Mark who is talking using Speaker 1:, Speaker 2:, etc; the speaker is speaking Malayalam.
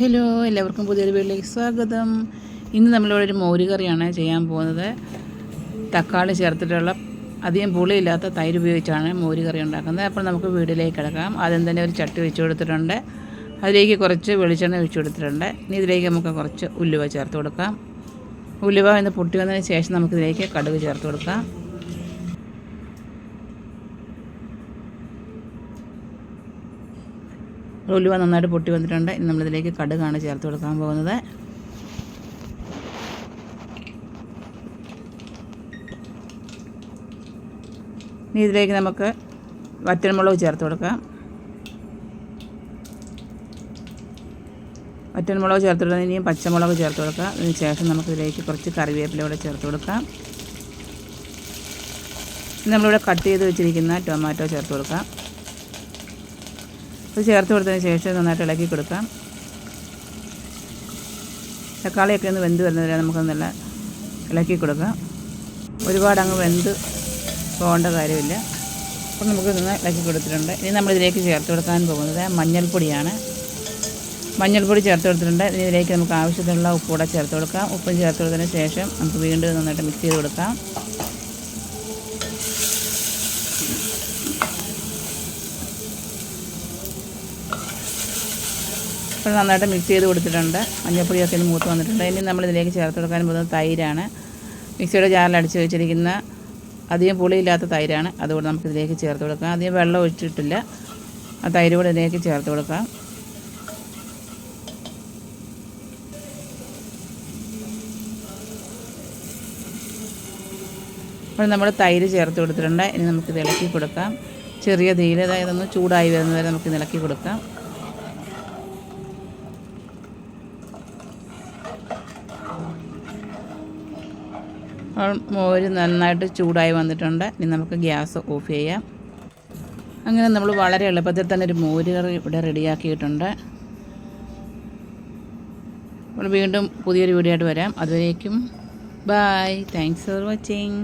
Speaker 1: ഹലോ എല്ലാവർക്കും പുതിയൊരു വീട്ടിലേക്ക് സ്വാഗതം. ഇന്ന് നമ്മളിവിടെ ഒരു മോര് കറിയാണ് ചെയ്യാൻ പോകുന്നത്. തക്കാളി ചേർത്തിട്ടുള്ള അധികം പുളിയില്ലാത്ത തൈര് ഉപയോഗിച്ചാണ് മോര് കറി ഉണ്ടാക്കുന്നത്. അപ്പോൾ നമുക്ക് വീട്ടിലേക്ക് കിടക്കാം. ആദ്യം തന്നെ ഒരു ചട്ടി വെച്ച് കൊടുത്തിട്ടുണ്ട്. അതിലേക്ക് കുറച്ച് വെളിച്ചെണ്ണ ഒഴിച്ച് കൊടുത്തിട്ടുണ്ട്. ഇനി ഇതിലേക്ക് നമുക്ക് കുറച്ച് ഉലുവ ചേർത്ത് കൊടുക്കാം. ഉലുവ എന്ന് പൊട്ടി വന്നതിന് ശേഷം നമുക്കിതിലേക്ക് കടുക് ചേർത്ത് കൊടുക്കാം. ഉലുവ നന്നായിട്ട് പൊട്ടി വന്നിട്ടുണ്ട്. ഇനി നമ്മളിതിലേക്ക് കടുകാണ് ചേർത്ത് കൊടുക്കാൻ പോകുന്നത്. ഇനി ഇതിലേക്ക് നമുക്ക് വറ്റൻമുളക് ചേർത്ത് കൊടുക്കാം. വറ്റൻമുളക് ചേർത്ത് കൊടുക്കാം ഇനിയും പച്ചമുളക് ചേർത്ത് കൊടുക്കാം. അതിന് ശേഷം നമുക്കിതിലേക്ക് കുറച്ച് കറിവേപ്പില കൂടെ ചേർത്ത് കൊടുക്കാം. നമ്മളിവിടെ കട്ട് ചെയ്ത് വെച്ചിരിക്കുന്ന ടൊമാറ്റോ ചേർത്ത് കൊടുക്കാം. ഇത് ചേർത്ത് കൊടുത്തതിന് ശേഷം നന്നായിട്ട് ഇളക്കി കൊടുക്കാം. തക്കാളിയൊക്കെ ഒന്ന് വെന്ത് വരുന്നവരെ നമുക്കൊന്നല്ല ഇളക്കി കൊടുക്കാം. ഒരുപാട് അങ്ങ് വെന്ത് പോകേണ്ട കാര്യമില്ല. അപ്പം നമുക്ക് നിന്ന് ഇളക്കി കൊടുത്തിട്ടുണ്ട്. ഇനി നമ്മളിതിലേക്ക് ചേർത്ത് കൊടുക്കാൻ പോകുന്നത് മഞ്ഞൾപ്പൊടിയാണ്. മഞ്ഞൾപ്പൊടി ചേർത്ത് കൊടുത്തിട്ടുണ്ട്. ഇനി ഇതിലേക്ക് നമുക്ക് ആവശ്യത്തിനുള്ള ഉപ്പ് കൂടെ ചേർത്ത് കൊടുക്കാം. ഉപ്പും ചേർത്ത് കൊടുത്തതിന് ശേഷം നമുക്ക് വീണ്ടും നന്നായിട്ട് മിക്സ് ചെയ്ത് കൊടുക്കാം. ഇപ്പോൾ നന്നായിട്ട് മിക്സ് ചെയ്ത് കൊടുത്തിട്ടുണ്ട്. മഞ്ഞൾപ്പൊടിയൊക്കെ ഒന്ന് മൂത്ത് വന്നിട്ടുണ്ട്. ഇനി നമ്മൾ ഇതിലേക്ക് ചേർത്ത് കൊടുക്കാൻ പോകുന്നത് തൈരാണ്. മിക്സിയുടെ ജാറിൽ അടിച്ച് വെച്ചിരിക്കുന്ന അധികം പുളിയില്ലാത്ത തൈരാണ്. അതുകൊണ്ട് നമുക്കിതിലേക്ക് ചേർത്ത് കൊടുക്കാം. അധികം വെള്ളം ഒഴിച്ചിട്ടില്ല. ആ തൈര് കൂടെ ഇതിലേക്ക് ചേർത്ത് കൊടുക്കാം. അപ്പോൾ നമ്മൾ തൈര് ചേർത്ത് കൊടുത്തിട്ടുണ്ട്. ഇനി നമുക്കിത് ഇളക്കി കൊടുക്കാം. ചെറിയ തീയിൽ അതായത് ഒന്ന് ചൂടായി വരുന്നവരെ നമുക്ക് ഇളക്കി കൊടുക്കാം. മോര് നന്നായിട്ട് ചൂടായി വന്നിട്ടുണ്ട്. ഇനി നമുക്ക് ഗ്യാസ് ഓഫ് ചെയ്യാം. അങ്ങനെ നമ്മൾ വളരെ എളുപ്പത്തിൽ തന്നെ ഒരു മോര് കറി ഇവിടെ റെഡിയാക്കിയിട്ടുണ്ട്. വീണ്ടും പുതിയൊരു വീഡിയോ ആയിട്ട് വരാം. അതുവരേക്കും ബൈ. Thanks for watching